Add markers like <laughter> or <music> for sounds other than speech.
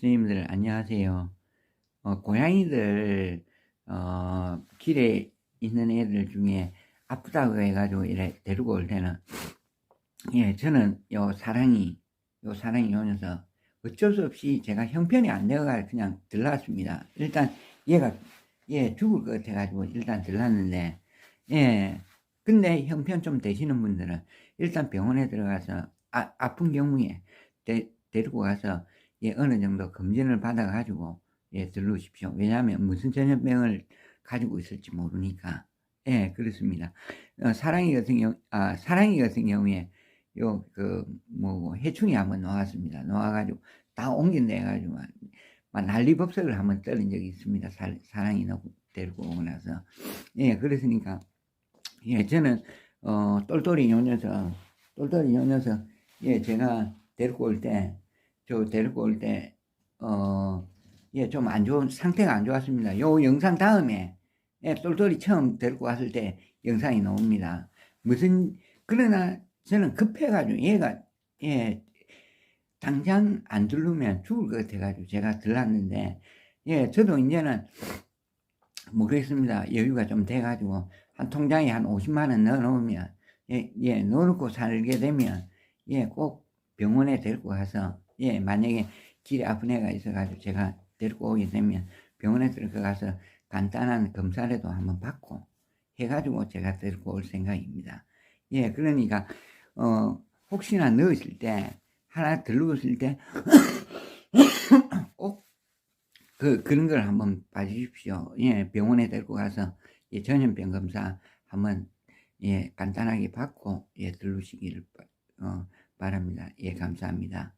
스님들 안녕하세요. 어, 고양이들 어, 길에 있는 애들 중에 아프다고 해가지고 이래 데리고 올 때는 예 저는 요 사랑이 요 사랑이 오면서 어쩔 수 없이 제가 형편이 안 되어가 그냥 들렀습니다. 일단 얘가 얘 죽을 것 같아가지고 일단 들렀는데 예 근데 형편 좀 되시는 분들은 일단 병원에 들어가서 아, 아픈 경우에 데, 데리고 가서 예, 어느 정도 검진을 받아가지고 예, 들르십시오. 왜냐하면 무슨 전염병을 가지고 있을지 모르니까. 예, 그렇습니다. 어, 사랑이 같은 경우, 아, 사랑이 같은 경우에 요, 그, 뭐, 해충이 한번 나왔습니다. 나와가지고 다 옮긴다 해가지고 막 난리법석을 한번 떨은 적이 있습니다. 사, 사랑이 데리고 오고 나서. 예, 그랬으니까, 예, 저는, 어, 똘똘이 요 녀석, 똘똘이 요 녀석, 예, 제가 데리고 올 때, 저 데리고 올 때, 어, 예, 좀 안 좋은, 상태가 안 좋았습니다. 요 영상 다음에, 예, 똘똘이 처음 데리고 왔을 때 영상이 나옵니다. 무슨, 그러나 저는 급해가지고 얘가, 예, 당장 안 들르면 죽을 것 같아가지고 제가 들렀는데, 예, 저도 이제는 모르겠습니다. 여유가 좀 돼가지고, 한 통장에 한 50만원 넣어 놓으면, 예, 예, 넣어놓고 살게 되면, 예, 꼭 병원에 데리고 가서, 예, 만약에 길에 아픈 애가 있어가지고 제가 데리고 오게 되면 병원에 들어가서 간단한 검사라도 한번 받고 해가지고 제가 데리고 올 생각입니다. 예, 그러니까, 어, 혹시나 넣으실 때, 하나 들르실 때, <coughs> 꼭, 그, 그런 걸 한번 봐주십시오. 예, 병원에 데리고 가서, 예, 전염병 검사 한번, 예, 간단하게 받고, 예, 들르시기를, 어, 바랍니다. 예, 감사합니다.